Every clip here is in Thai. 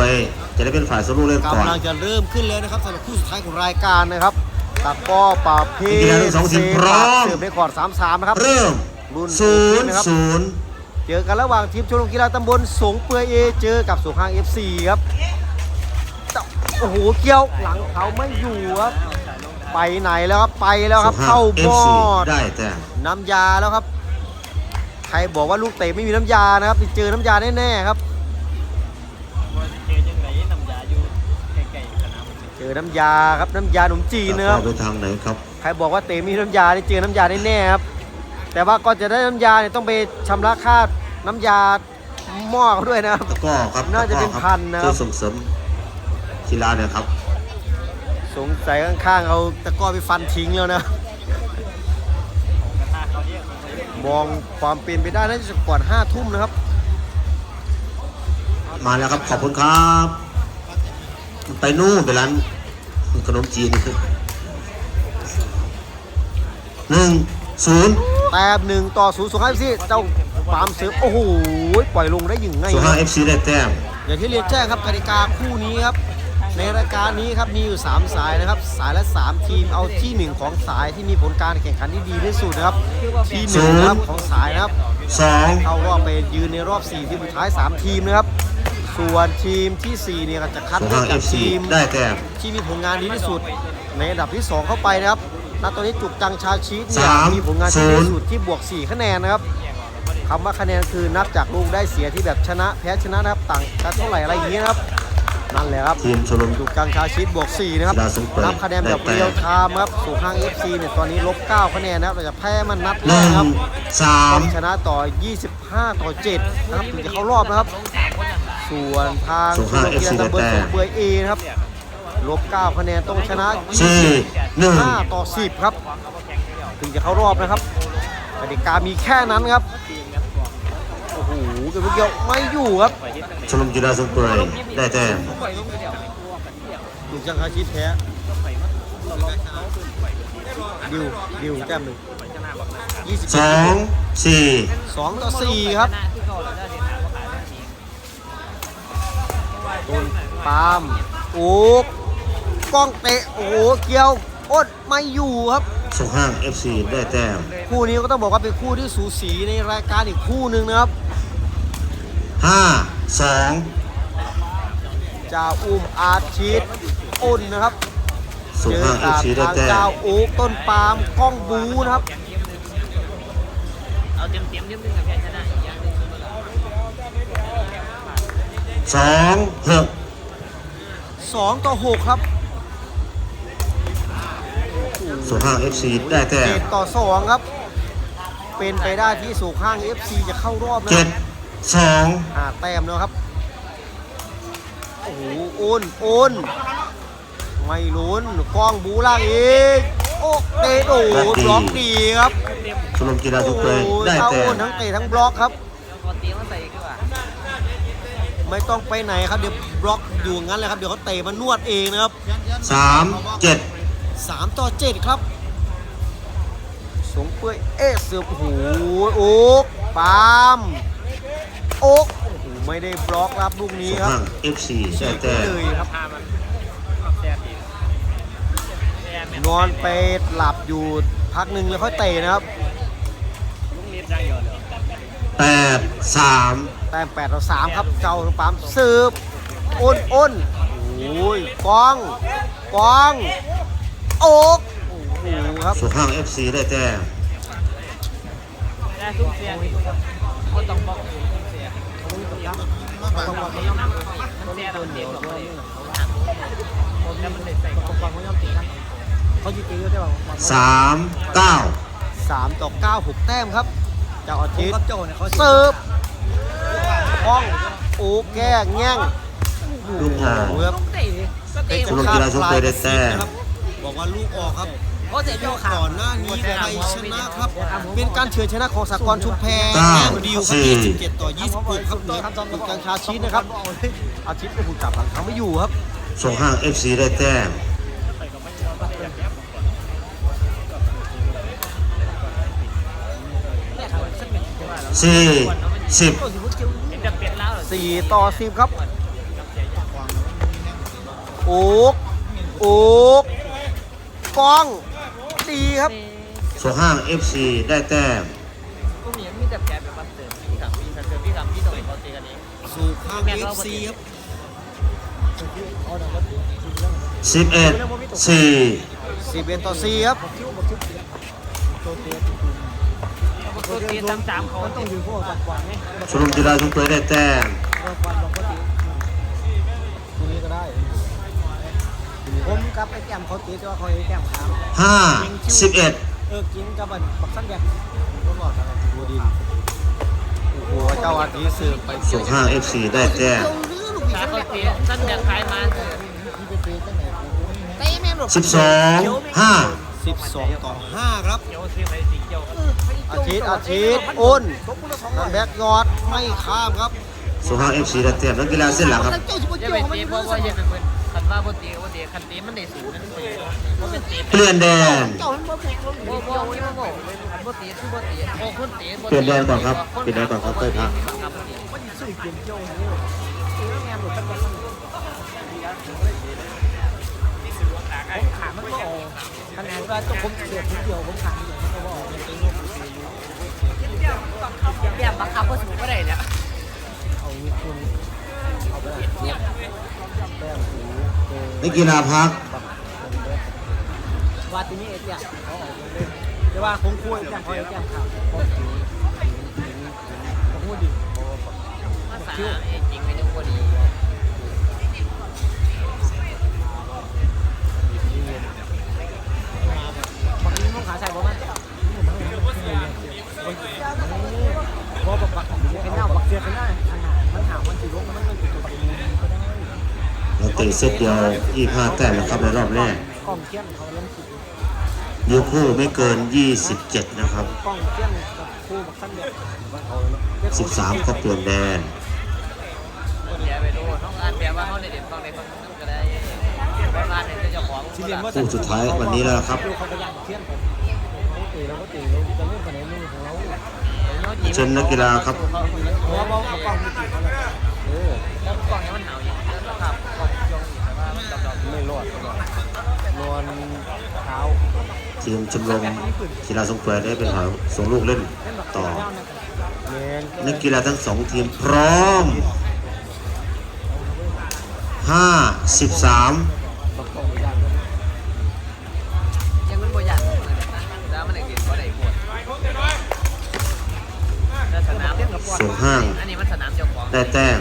วย จะได้เป็นฝ่ายสู้เล่นก่อนกำลังจะเริ่มขึ้นแล้วนะครับสำหรับคู่สุดท้ายของรายการนะครับตะกร้อป่าเพกีฬาทั้งสองทีมพร้อมเสือเบคอร์ดสามสามนะครับ เริ่มรุ่นศูนย์นะครับศูนย์เจอกันระหว่างทีมชมรมกีฬาตำบลสงเปือยเอเจอกับสุขาง FC ครับจะโอ้โหเกี่ยวหลังเขาไม่อยู่ครับไปไหนแล้วครับไปแล้วครับเข้าเอบอซีดได้แต่น้ำยาแล้วครับ ใครบอกว่าลูกเตะไม่มีน้ำยานะครับนี่เจอน้ำยาแน่ๆครับ อน้ำยาครับน้ำยาขนมจีนนะครับเข้าไปทางไหนครับใครบอกว่าเตะมีน้ำยานี่เจอน้ำยาแน่ๆครับแต่ว่าก่อนจะได้น้ำยาเนี่ยต้องไปชำระค่าน้ำยาหม้อเขาด้วยนะครับตะกร้อครับน่าจะเป็นตกร้อพันนะครับเพื่อส่งเสริมกีฬาเนี่ยครับ สงสัยข้างๆเอาตะกร้อไปฟันทิ้งแล้วนะกระทะเขาเนี่ยมองความเป็นไปได้น่าจะก่อนห้าทุ่มนะครับ มาแล้วครับขอบคุณครับ ไปนู่นไปร้าน ขนมจีนหนึ่งศูนย์แต้มหนึ่งต่อศูนย์สุขภาพสิเจ้าปามเสือโอ้โหปล่อยลงได้ยังไงสุคห้ารับเอฟซีได้แต้มอย่างที่เรียนแจ้งครับกติกาคู่นี้ครับ ในรายการนี้ครับมีอยู่ 3 สายนะครับ สายละ 3 ทีมเอาที่ 1 ของสายที่มีผลการแข่งขันที่ดีที่สุดนะครับ ที่หนึ่งนะครับของสายนะครับสองเข้ารอบไปยืนในรอบ4ทีมสุดท้าย 3 ทีมนะครับ ส่วนทีมทีสี่ 4 เนี่ยก็จะคัดสุเลืห้าอกเอจากฟซีทีมได้แต้มที่มีผลงานดีที่สุด ในอันดับที่ 2 เข้าไปนะครับณตอนนี้จุกจังชาชีตเนี่ยสามมีผลงานที่ดีศูนย์ที่สุดที่บวก 4 คะแนนนะครับคำว่าคะแนนคือนับจากลูกได้เสียที่แบบชนะแพ้ชนะนะครับต่างกันเท่าไหร่อะไรอย่างเงี้ยนะครับนั่นแหละครับทีมชลมจุกจังชาชีตบวก 4 นะครับกีฬาสงเปิดนับคะแนนแบบได้แต้มเรียลไทม์ครับสู่ข้าง FC เนี่ยตอนนี้ลบ 9 คะแนนนะครับเราจะแพ้มันนัดหแรนึ่กงครับสามต้องชนะต่อ 25 ต่อ7นะครับถึงจะเข้ารอบนะครับ ส่วนทางสุห้าเอฟซีตำได้บลแต้สมงเปือยเอนะครับลบ9คะแนนต้องชนะสี่หนึ่ง5ต่อ 10 ครับ ถึงจะเข้ารอบนะครับกติกามีแค่นั้นครับ โอ้โหเกิดเกี่ยวไม่อยู่ครับชลมกีฬาสงเปรยได้แต้มถูกจังคาชิดแพ้ดิวดิวแต้มหนึ่งยี่สิบสองสี่สองต่อสี่ครับ ปาล์มโอ้กล้องเตะ โอ้โหเกี่ยวอดไม่อยู่ครับสุห้าเอฟซีได้แต้มคู่นี้ก็ต้องบอกว่าเป็นคู่ที่สูสีในรายการอีกคู่หนึ่งนะครับห้าสองจ่าอุ้มอาชีตอ้นนะครับสุเจอห้าเอกัฟบซีได้ทางแต้เจ้ามโอ๊กต้นปาล์มกล้องบูนะครับเอาเตรียมเตรียมนิดนึงกับแพ้ชนะ อีกอย่างหนึงสองหก2ต่อ6ครับสุห้าเอฟซีได้แต้มเจ็ดต่อ2ครับ เป็นไปได้ที่สู่ข้าง FC จะเข้ารอบนะคเจ็รัดบสองอ่าแต้มนะครับโอ้โหโอนโอนไม่ลุ้นกล้องบูล่างอีกโอ้เตะโอ้โหบล็อกดีครับชลมกีฬาโอ้สงโหเปรยได้เท้าแต้โอมนทั้งเตะทั้งบล็อกครับ ไม่ต้องไปไหนครับเดี๋ยวบล็อกอยู่งั้นเลยครับเดี๋ยวเขาเตะมานวดเองนะครับสามเจ็ด3ต่อ7ครับ สงเปื่อยเอะเสือบโอ้โหโอ๊กปาล์มโอ๊กโอ้โหไม่ได้บล็อกรับลูกนี้สุครับห้าเอฟซีฉีได้กไปแต้มเลยครับพามันแซ่บดีแซ่บแม่นอนไปหลับอยู่พักหนึ่งแล้วค่อยเตะนะครับลุงนิดได้เยอะเลย แปดสามแต้ม8ต่อ3ครับเจ้าปาล์มสืบอ้นอ้นโอ้ยกองกองโอ๊กโอ้โหครับสุห้าเอฟซีได้แต้มได้ทุกเสียงก็ต้องบอกทุกเสียงต้องบอกไม่ยอมมันแซ่บมันเด็ดแบบนี้เขาหักแล้วมันเด็ดใส่กระป๋องเขายอมตีกันเขายิงตีได้เปล่าสามเก้าสามต่อเก้าหกแต้มครับ เจ้าอาทิตย์โจเนี่ยเขาเสิร์ฟป้องโอ้แก้แง่งลูกห่างโอ้โหครับเตะก็เตะชมรมกีฬาสงเปรยได้แต้มบอกว่าลูกออกครับเพราะเตะโยขาก่อนหน้านี้ไทยชนะครับ เป็นการเฉือนชนะของสากลชุมแพเก้าแต้มดิวครับสี่27ต่อ26ครับเหนือลูกกลางชาชีนะครับ อาทิตย์ก็ถูกจับหลังทำไม่อยู่ครับสุห้าเอฟซีได้แต้ม สี่สิบเห็นแต่เป็ดแล้วเหรอ4ต่อ10ครับโอ๊กโอ๊กกองดีครับส่วนห้าง FC ได้แต้มพวกนี้มีแต่แพ้แบบว่าเติมพี่กับพี่กับเติมพี่กับพี่ต้องเห็นเขาเจอกันเองสู่ข้าง FC ครับ11 4สิบเอ็ดต่อสี่ครับ ตัวเตียตามๆเขาต้องอยู่พวกกวาไงชมรมกีฬาทุ่งเปื่อยได้แต้มตรงนี้ก็ได้ ผมกับไอ้แก้มเขาตีตัวเขาไอ้แก้มครับ5 11เออกินกับมันบักสั้นแกผมบอกกันบัวดินโอ้โหเจ้าอาทิตย์สืบไปส่วนห้าง FC ได้แต้มถ้าเขาตีสั้นแบบคลายมาเถอะ12 5สิบสองต่อห้าครับเกี่ยวซื้อไปสีเกี่ยว อาทิตย์อาทิตย์อ้นนั่นแบ็กยอดไม่ข้ามครับส่วนห้าง FC ได้แต้มนักกีฬาเส้นหลังครับอย่าไปเตะเพราะว่าอย่าไปเปิดคันว่าบ่เตะบ่เตะคันเตะมันได้สูงนั่นเองบ่เป็นเตะเปลี่ยนแดนบ่บ่บ่บ่บ่บ่เตะคือบ่เตะโอ้คนเตะบ่เปลี่ยนแดนก่อนครับเปลี่ยนแดนก่อนครับค่อยพัก ผมขามันก็ออกคะแนนว่าต้องผมเสียทีเดียวผมขาเดียวมันก็บ่ออกเป็นลูกแบบบังคับบ่สูงบ่ได้เนี่ยนักกีฬาพักว่าทีนี้เอเจียเขาออกเล่นแต่ว่าคงคุยแก้มเขาไอ้แก้มครับเขาถือเขาพูดดีภาษาจริงไม่ต้องบ่ดี เซตเดียว25แต้มนะครับในรอบแรกยนเขาเล่นสินิ้วคู่ไม่เกิน 27 นะครับกล้องเทียนกับเด็ก13 ก็เปลี่ยนแดนคนแย่ไปดูน้องอ่านแดงคู่สุดท้ายวันนี้แล้วครับเจนกันในมือของเราเชิญนักกีฬาครับ ไม่รอดไม่รอดนอนเท้าทีมชมรมกีฬาสงเปื่อยได้เป็นหาส่งลูกเล่นต่อเมนนักกีฬาทั้งสองทีมพร้อม 5 13บักกล้องไม่ยากยังมันบ่อยากแล้วมันเด็กๆก็ได้ปวดแล้วสนามส่วนห้างอันนี้มันสนามเจ้าของได้แต้ม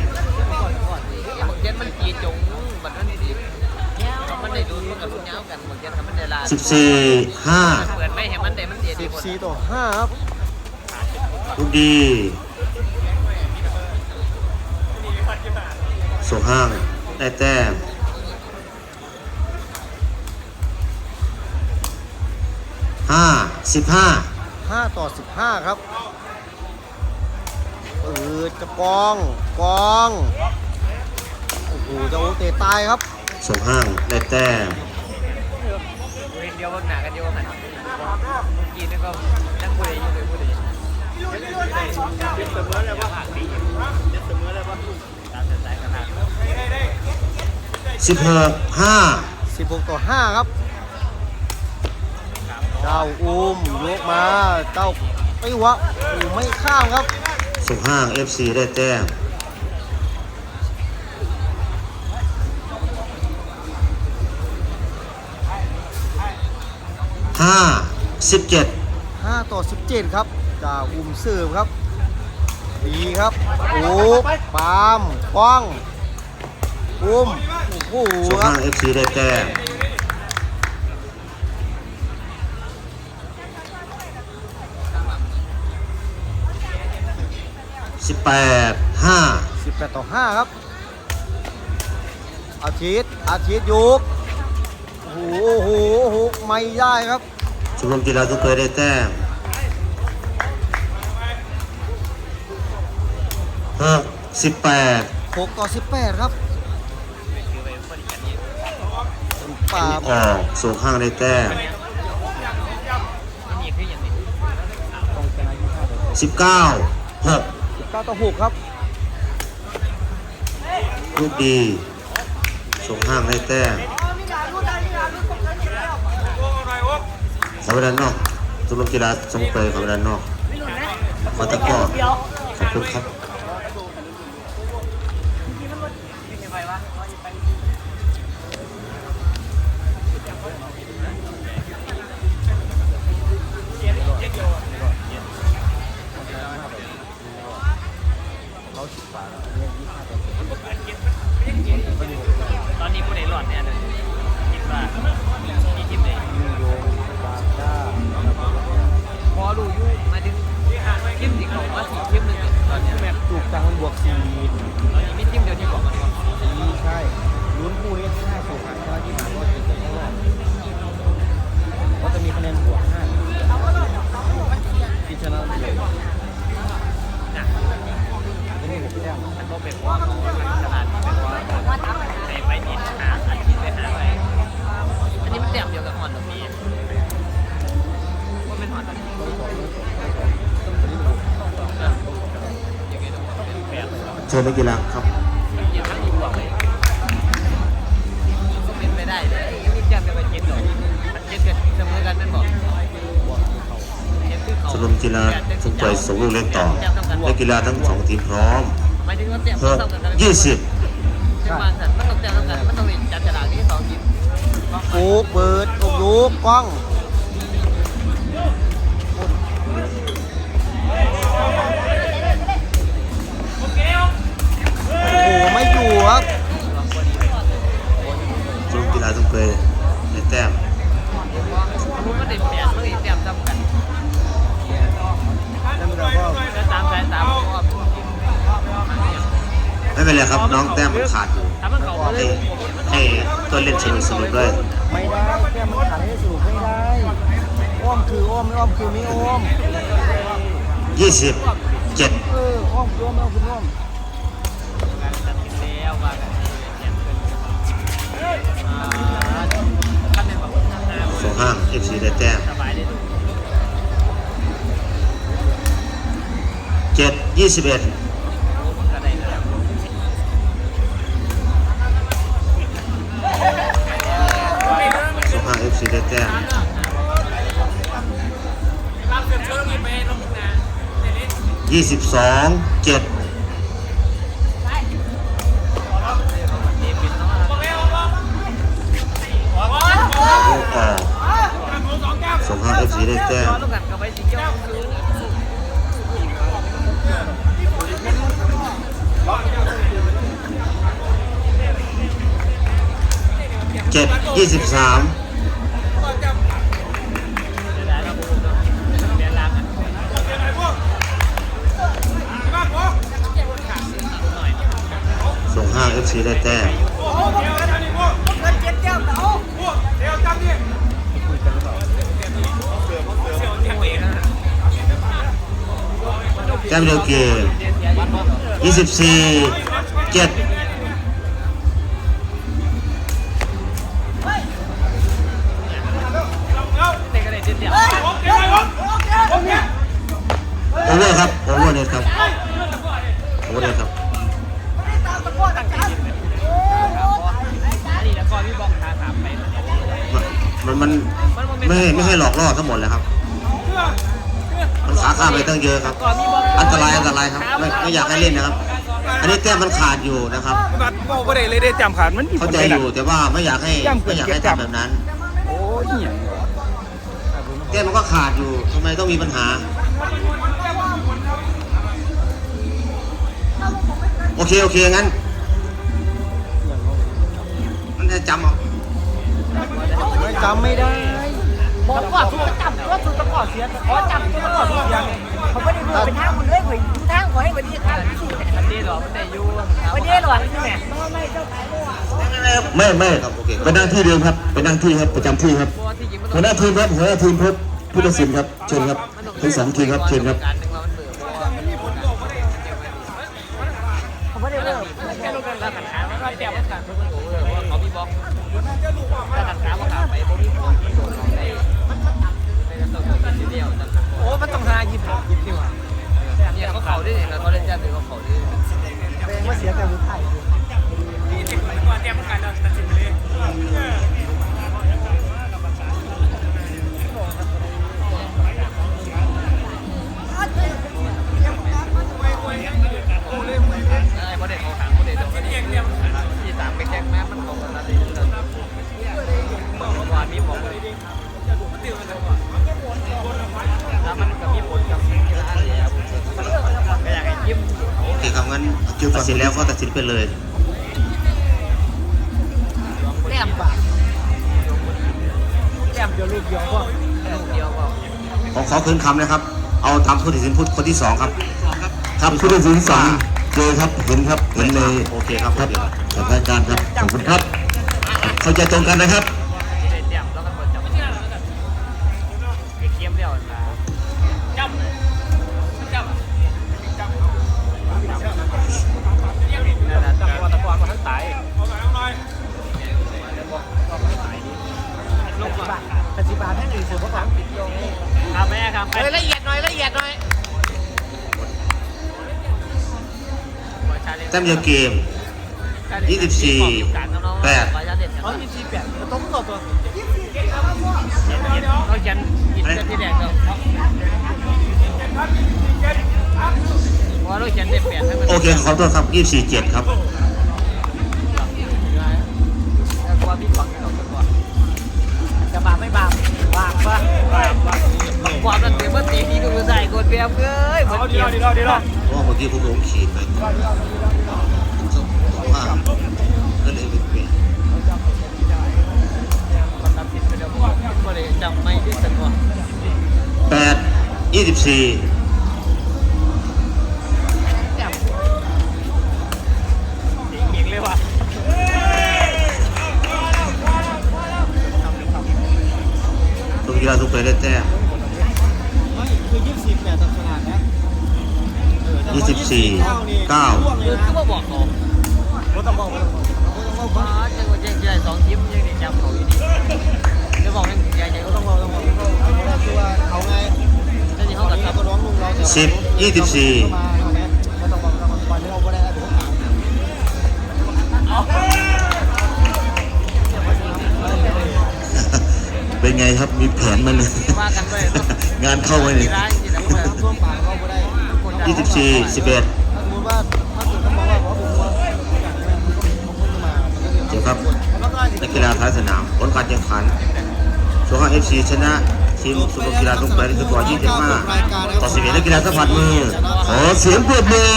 ได้ดูมันกับรุ่นยาวกันบางเจ็ดทำมันได้ลา14เปิดไม่เห็นมันได้มันเดียสิดีบหมดสี่ต่อห้าครับ5ลูกดีส่วนห้างได้แต้ม5 15ห้าต่อสิบห้าครับเออจะกองกองโอ้โหจะโอเตะตายครับส่งห้างได้แต้ม เห็นเดียวมันหนากันเดียวกันกินแล้วก็นั่งคุยอยู่เลยพูดเลยเป็นเสมอเลยว่าเป็นเสมอเลยว่าตามสายขนาด16 5สิบหกต่อห้าครับเจ้าอุ้มยกมาเจ้าไปวโอ้ไม่ข้ามครับส่งห้าง FC ได้แต้ม ห้าสิบเจ็ด5ต่อ17ครับเจ้าอุ้มเสิร์ฟครับ ดีครับโอ้ปามป้องอุ้มโอ้โหส่งครัห้าบง FC ได้แต้มสิบแปดห้า18ต่อ5ครับ อาทิตย์อาทิตย์ยก โอ้โหโอ้โหโอ้โหไม่ได้ครับชมรมกีฬาทุกเคยได้แต้มหกสิบแปด6ต่อ18ครับปาออกส่งห้างได้แต้มนี่คืออย่างนี้สิบเก้าหก19ต่อ6ครับลูกดีชส่งห้างได้แต้ม ขอเวลานอกชมรมกีฬาสงเปรย์ขอเวลานอกมาตะก้อขอบคุณครับ กมันเจ็ดกันเสมอกันนั่นบอกเจ็ดคือเขาชมรมกีฬาสงเปรย์ส่งลูกเล่นต่อนักกีฬาทั้งสองทีมพร้อมหมายถึงว่าแต้มหกเท่ากันกันยี่สิบจังหวะนั้นมันต้องแต้มเท่ากันมันต้องเล่นจับฉลากที่สองทีมฟุกเบิร์ดลูกลูกกล้อง ไม่อยู่ครับชมรมกีฬาสงเปย์ในแต้มรู้ว่าเด็ดแปดมันอีแต้มจำกันแล้วเราก็ถ้าตามสายตามไม่เป็นไรครับน้องแต้มมันขาดอยู่ให้ให้ตัวเล่นสนุกสนุกด้วยไม่ได้แก้มันขันให้สูบไม่ได้อ้อมคืออ้อมไม่อ้อมคือไม่อ้อมยี่สิบเจ็ดเอออ้อมคืออ้อมไม่อ้อมคือไม่อ้อม ห้าส่งห้างเอฟซีได้แต้มเจ็ดยี่สิบเอ็ดมันก็ได้แล้วส่งห้างเอฟซีได้แต้มยี่สิบสองเจ็ด สีได้แจ้าคือเจ็ดยี่สิบสามส่งห้าเอฟซีได้แต้ม แต้มเดียวเกมยี่สิบสี่เจ็ดตะกันเลยเดียวโอเวอร์ครับโอเวอร์เน็ตครับโอเวอร์เน็ตครับนี่แล้วพี่บอกทาถามไปมันมันไม่ไม่ให้หลอกล่อทั้งหมดเลยครับ ขาข้ามไปตั้งเยอะครับก่อนมีบอกอันตรายอันตรายครับไม่ไม่อยากให้เล่นนะครับ อันนี้แต้มมันขาดอยู่นะครับบัดบอกว่าได้เลยได้จำขาดมันมีผเข้าลใจได้อหนักยู่แต่ว่าไม่อยากให้ไม่อยากให้ทำแบบนั้นโอ้ยอหย่างแต้มมันก็ขาดอยู่ทำไมต้องมีปัญหา โอเคโอเคงั้นมันจะจำเอาไม่จำไม่ได้ บอกก่อนทุกจับก็ทุกตะกอเสียขอจำตัวตะกอดทุกอย่างเขาไม่ได้ดูเป็นทางคนเลยเหมือนทางขอให้วันนี้ทางที่สี่อันนี้หรอวันนี้ยูวันนี้หรอใช่ไหมไม่ไม่ครับโอเคเป็นั่งที่เดิมครับเป็นั่งที่ครับประจำที่ครับเพราะที่จริงมันหัวหน้าทีมครับหัวหน้าทีมครับผู้ตัดสินครับเชิญครับทั้งสองทีมครับเชิญครับ ตักัดบสินแล้วก็ตัดสินไปเลยแต้มบาแต้มเดียวลูกเดียวก็ลูกเดียวก็ขอขอคืนคำนะครับ เอาตามผู้ตัดสินพูดคนที่สองครับ ครับผู้ตัดสินสองเจอครับเห็นครับเห็นเลยโอเคครับครับโอเคครับสถานการณ์ครับขอบคุณครับ เข้าใจตรงกันนะครับ มเดียวเกม 24แปดยี่สิบแปดต้องต่อตัวเขาเขียนกินเส้นที่แดงแล้วเพราะว่าเราเขียนเด็ดแปดให้มันโอเคขอโทษครับ 24 7 ครับกลัวพี่ฟังเรากลัวจะบาปไม่บาปบาปปะความมันเต็มมันตีนี่ก็คือใส่กดเบียบเอ้ยเหมือนเกียร์เพราะว่าเมื่อกี้ผมลงขีดไป จำไม่ได้สักว่า8 24อีกเลยว่ะทุกกีฬาทุกประเภทได้แต้มไม่คือยี่สิบแปดตัดขนาดนะเออแต่ว่า24 9ล่วงเลยอนะคือมาบอกเขา เขาถามเป็นไงครับมีแผนมาเลยว่ากันงานเข้าไปเลยร้านที่ไหนมาช่วงบ่ายเขาไม่ได้24 11ถ้าสมมติว่าถ้าเกิดเขาบอกว่าผมว่าอยากไปผมก็มามันก็เดี๋ยวครับนักกีฬาท้ายสนามผลการแข่งขันชัวร์เอฟซีชนะ ทีมสุพรรณกีฬาสงขลาที่สกอร์25ต่อ11นักกีฬาสัมผัสมือขอเสียงปรบมือ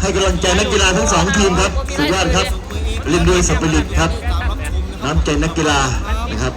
ให้กำลังใจนักกีฬาทั้งสองทีมครับสุดยอดครับเล่นด้วยสปิริตครับตามรับชมนะครับน้ำใจนักกีฬานะครับ